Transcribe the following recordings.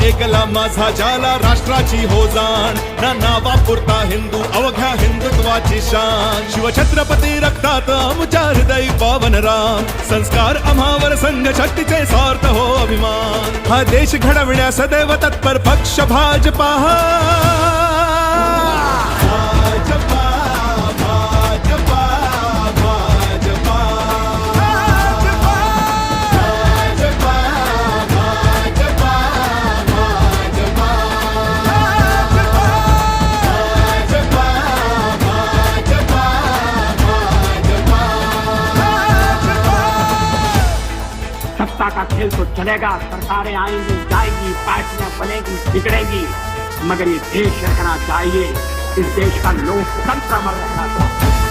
एकला माझा ज्याला राष्ट्राची हो जाण. ना नावा पुरता हिंदू अवघ्या हिंदुत्वाची शान. शिवछत्रपती रक्तात आमच्या हृदय पावन राम. संस्कार अमावर संघ शक्तीचे सार्थ हो अभिमान. हा देश घडविण्या सदैव तत्पर पक्ष भाजपा भाजपा. खेल तो चलेगा सरकारें आएंगी जाएंगी पार्टियां बनेगी बिगड़ेगी। मगर ये देश रखना चाहिए। इस देश का लोकतंत्र अमर रखना चाहिए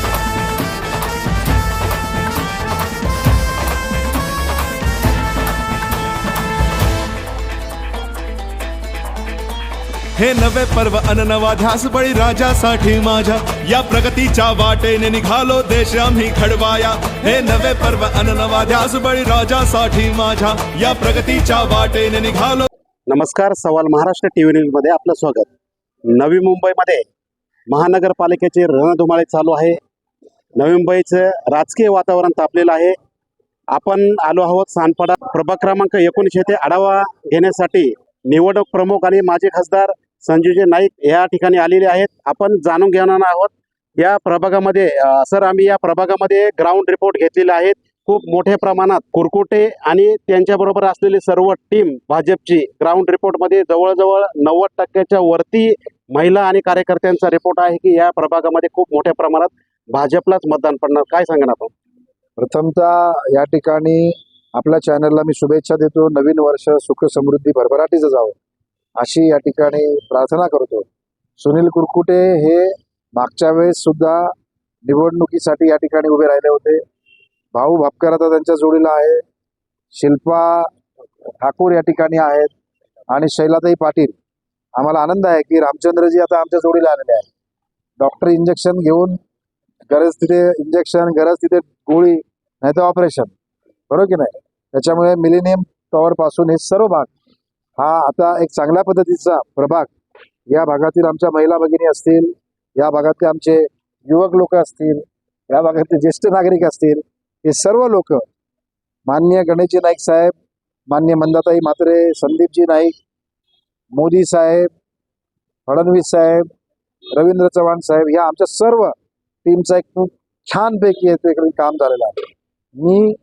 हे नवे पर्व अननवा ध्यास बळी राजासाठी माझ्या. या प्रगतीच्या वाटेने निघालो देश आम्ही खडवाया. हे नवे पर्व अननवा ध्यास बळी राजासाठी माझ्या. या प्रगतीच्या वाटेने निघालो. नमस्कार सवाल महाराष्ट्र टीव्ही न्यूजमध्ये आपलं स्वागत. नवी मुंबईमध्ये महानगरपालिकेचे रणधुमाळे चालू आहे. नवी मुंबईचं राजकीय वातावरण तापलेलं आहे. आपण आलो आहोत सानपाडा प्रभाग क्रमांक एकोणीसशे ते आढावा घेण्यासाठी निवडणूक प्रमुख आणि माजी खासदार संजूजी नाईक या ठिकाणी आलेले आहेत. आपण जाणून घेणार आहोत या प्रभागामध्ये सर आम्ही या प्रभागामध्ये ग्राउंड रिपोर्ट घेतलेले आहेत. खूप मोठ्या प्रमाणात कुरकुटे आणि त्यांच्याबरोबर असलेली सर्व टीम भाजपची ग्राउंड रिपोर्टमध्ये जवळजवळ नव्वद टक्क्याच्या वरती महिला आणि कार्यकर्त्यांचा रिपोर्ट आहे की या प्रभागामध्ये खूप मोठ्या प्रमाणात भाजपलाच मतदान पडणार. काय सांगणार आपण? प्रथमतः या ठिकाणी आपल्या चॅनलला मी शुभेच्छा देतो. नवीन वर्ष सुख समृद्धी भरभराटीचं जावं. अशी या ठिकाणी प्रार्थना करतो. सुनील कुरकुटे हे मागच्या वेळेस सुद्धा निवडणुकीसाठी या ठिकाणी उभे राहिले होते. भाऊ भापकर आता त्यांच्या जोडीला आहे. शिल्पा ठाकूर या ठिकाणी आहेत. आणि शैलाताई पाटील. आम्हाला आनंद आहे की रामचंद्रजी आता आमच्या जोडीला आलेले आहेत. डॉक्टर इंजेक्शन घेऊन गरज तिथे इंजेक्शन गरज तिथे गोळी नाही तर ऑपरेशन. बरोबर की नाही? त्याच्यामुळे मिलेनियम टॉवर पासून हे सर्व भाग हा आता एक चांगल्या पद्धतीचा प्रभाग. या भागातील आमच्या महिला भगिनी असतील या भागातले आमचे युवक लोक असतील या भागातले ज्येष्ठ नागरिक असतील हे सर्व लोक मान्य गणेशजी नाईक साहेब मान्य मंदाताई म्हात्रे संदीपजी नाईक मोदी साहेब फडणवीस साहेब रवींद्र चव्हाण साहेब ह्या आमच्या सर्व टीमचा एक खूप छानपैकी याच्याकडे काम झालेलं आहे. मी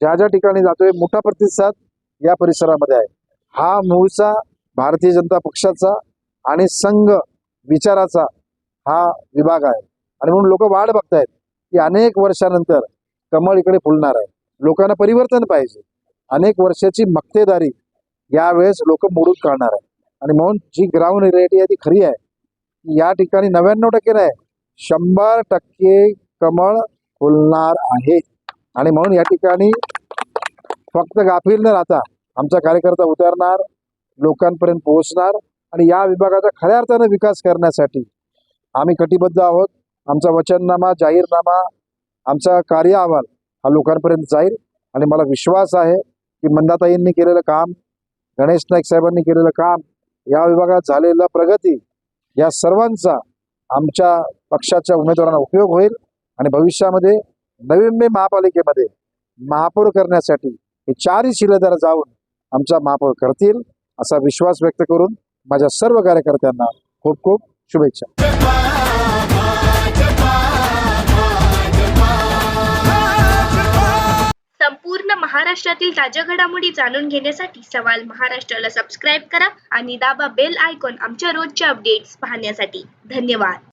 ज्या ज्या ठिकाणी जातोय मोठा प्रतिसाद या परिसरामध्ये आहे. हा मूळचा भारतीय जनता पक्षाचा आणि संघ विचाराचा हा विभाग आहे. आणि म्हणून लोक वाढ बघतायत की अनेक वर्षानंतर कमळ इकडे फुलणार आहे. लोकांना परिवर्तन पाहिजे. अनेक वर्षाची मक्तेदारी यावेळेस लोक मोडून काढणार आहे आणि म्हणून जी ग्राउंड रियालिटी आहे ती खरी आहे. या ठिकाणी नव्याण्णव टक्के नाही शंभर टक्के कमळ फुलणार आहे. आणि म्हणून या ठिकाणी फक्त गाफील न राहता आमचा कार्यकर्ता उतरणार लोकांपर्यंत पोहोचणार आणि या विभागाचा खऱ्या अर्थानं विकास करण्यासाठी आम्ही कटिबद्ध आहोत. आमचा वचननामा जाहीरनामा आमचा कार्य अहवाल हा लोकांपर्यंत जाईल आणि मला विश्वास आहे की मंदाताईंनी केलेलं काम गणेश नाईक साहेबांनी केलेलं काम या विभागात झालेला प्रगती या सर्वांचा आमच्या पक्षाच्या उमेदवारांना उपयोग होईल आणि भविष्यामध्ये नवीन मे महापालिकेमध्ये महापौर करण्यासाठी हे चारही शिलेदार जाऊन आमचा महापौर करतील असा विश्वास व्यक्त करून माझ्या सर्व कार्यकर्त्यांना खूप खूप शुभेच्छा. संपूर्ण महाराष्ट्रातील ताज्या घडामोडी जाणून घेण्यासाठी सवाल महाराष्ट्राला सबस्क्राईब करा आणि दाबा बेल आयकॉन आमच्या रोजच्या अपडेट्स पाहण्यासाठी. धन्यवाद.